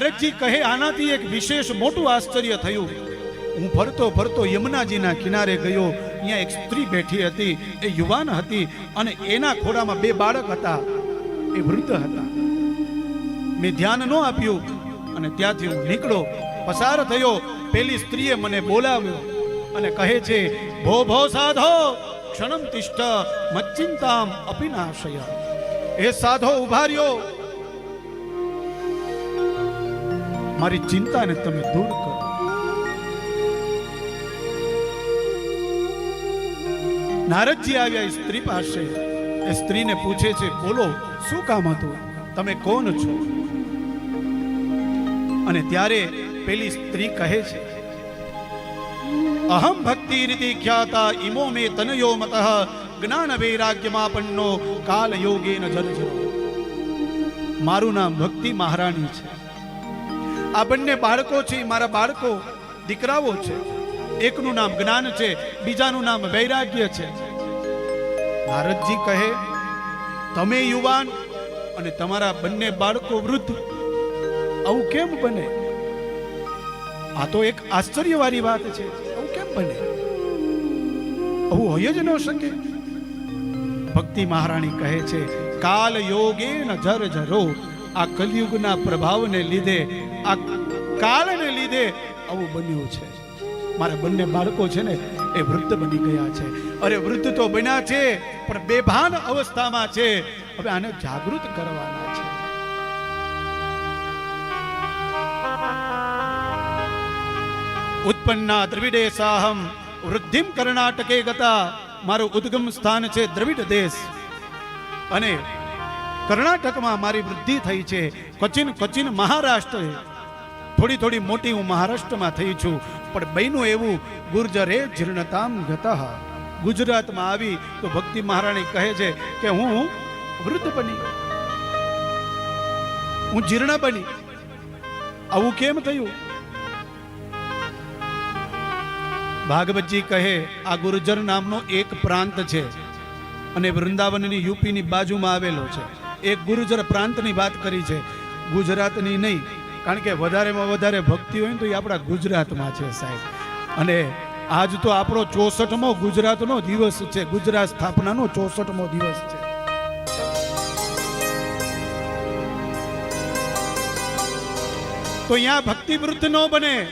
નારદજી કહે, આનાથી એક વિશેષ મોટું આશ્ચર્ય થયું. હું ફરતો ફરતો યમુનાજીના કિનારે ગયો. અહીંયા એક સ્ત્રી બેઠી હતી. એ યુવાન હતી અને એના ખોળામાં બે બાળક હતા. એ વૃદ્ધ હતા. મેં ધ્યાન ન આપ્યું અને ત્યાંથી હું નીકળો પસાર થયો. પેલી સ્ત્રીએ મને બોલાવ્યો અને કહે છે, ભો ભો, સાધો, ક્ષણમ તિષ્ઠ મચ્ચિંતામ અપિનાશય. એ સાધો, ઊભા રહ્યો. મારી ચિંતાને તમે દૂર કરો. નારદજી આવ્યા એ સ્ત્રી પાસે. એ સ્ત્રીને પૂછે છે, બોલો, શું કામ હતું? તમે કોણ છો? અને ત્યારે પેલી સ્ત્રી કહે છે, અહમ ભક્તિ રીતિ ખ્યાતા ઇમો મે તનયો મતઃ જ્ઞાન વૈરાગ્યમાપન્નો કાલ યોગેન જર્જરો મારું નામ ભક્તિ મહારાણી છે. આ બંને બાળકો છે મારા બાળકો, દીકરાઓ છે. એકનું નામ જ્ઞાન છે, બીજાનું નામ વૈરાગ્ય છે. ભારતજી કહે, તમે યુવાન અને તમારા બંને બાળકો વૃદ્ધ, આવું કેમ બને? આ તો એક આશ્ચર્યવાળી વાત છે, આવું કેમ બને? આવું હોય જ ન શકે. ભક્તિ મહારાણી કહે છે કાલ યોગે ન જર જરો આ કલયુગના પ્રભાવને લીધે, આ કાળને લીધે આવું બન્યું છે. મારા બંને બાળકો છે ને, એ વૃદ્ધ બની ગયા છે. અરે, વૃદ્ધ તો બન્યા છે, પણ બેભાન અવસ્થામાં છે. હવે આને જાગૃત કરવાના છે. ઉત્પન્ના દ્રવિડે સાહમ, વૃદ્ધિમ કર્ણાટકે ગતા. મારું ઉદ્ગમ સ્થાન છે દ્રવિડ દેશ. અને કર્ણાટકમાં મારી વૃદ્ધિ થઈ છે. કચિન કચિન મહારાષ્ટ્ર થોડી થોડી મોટી હું મહારાષ્ટ્રમાં થઈ છું. પણ બહેનું એવું ગુર્જરે જીર્ણતામ ગતઃ. ગુજરાતમાં આવી તો ભક્તિ મહારાણી કહે છે કે હું વૃદ્ધ બની. હું જીર્ણ બની. આવું કેમ થયું? ભાગવતજી કહે, આ ગુર્જર નામનો એક પ્રાંત છે અને વૃંદાવનની યુપીની બાજુમાં આવેલો છે. એક ગુર્જર પ્રાંતની વાત કરી છે. ગુજરાતની નહીં, કારણ કે વધારેમાં વધારે ભક્તિ હોય ને તો એ આપણા ગુજરાતમાં છે સાહેબ. અને આજ તો આપણો ચોસઠમો ગુજરાતનો દિવસ છે. ગુજરાત સ્થાપનાનો ચોસઠમો દિવસ છે. તો અહીંયા ભક્તિ વૃદ્ધ ન બને.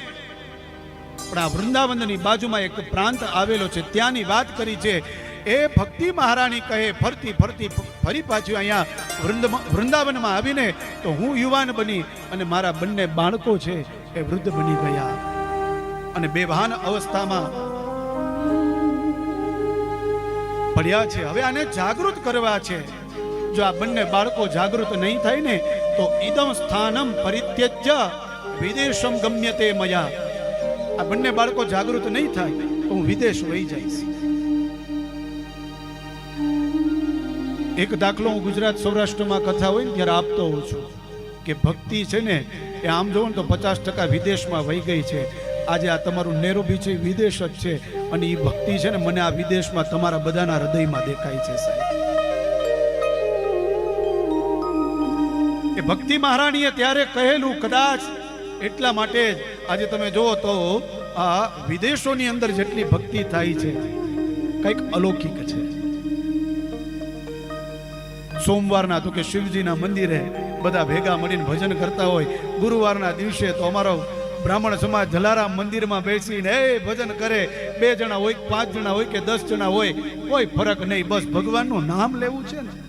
પણ આ વૃંદાવનની બાજુમાં એક પ્રાંત આવેલો છે. ત્યાંની વાત કરી છે. એ ભક્તિ મહારાણી કહે, ફરતી ફરતી, ફરી પાછું અહીંયા વૃંદ, વૃંદાવનમાં આવીને તો હું યુવાન બની અને મારા બંને બાળકો છે એ વૃદ્ધ બની ગયા. અને બેભાન અવસ્થામાં પડ્યા છે. હવે આને જાગૃત કરવા છે. જો આ બંને બાળકો જાગૃત નહીં થાય ને, તો ઇદમ સ્થાનમ પરિત્યજ્ય વિદેશમ ગમ્યતે મયા. આ બંને બાળકો જાગૃત નહીં થાય, તો હું વિદેશ વહી જઈશ. એક દાખલો હું ગુજરાત સૌરાષ્ટ્રમાં કથા હોય ને ત્યારે આપતો હોઉં છું કે ભક્તિ છે ને એ આમ જોવો ને તો પચાસ ટકા વિદેશમાં વહી ગઈ છે. આજે આ તમારું નેરોબી છે, વિદેશ જ છે અને એ ભક્તિ છે ને મને આ વિદેશમાં તમારા બધાના હૃદયમાં દેખાય છે સાહેબ. એ ભક્તિ મહારાણીએ ત્યારે કહેલું, કદાચ એટલા માટે જ આજે તમે જુઓ તો આ વિદેશોની અંદર જેટલી ભક્તિ થાય છે, કંઈક અલૌકિક છે. સોમવારના તો કે શિવજીના મંદિરે બધા ભેગા મળીને ભજન કરતા હોય. ગુરુવારના દિવસે તો અમારો બ્રાહ્મણ સમાજ જલારામ મંદિરમાં બેસીને એ ભજન કરે. બે જણા હોય પાંચ જણા હોય કે દસ જણા હોય, કોઈ ફરક નહીં. બસ ભગવાનનું નામ લેવું છે ને.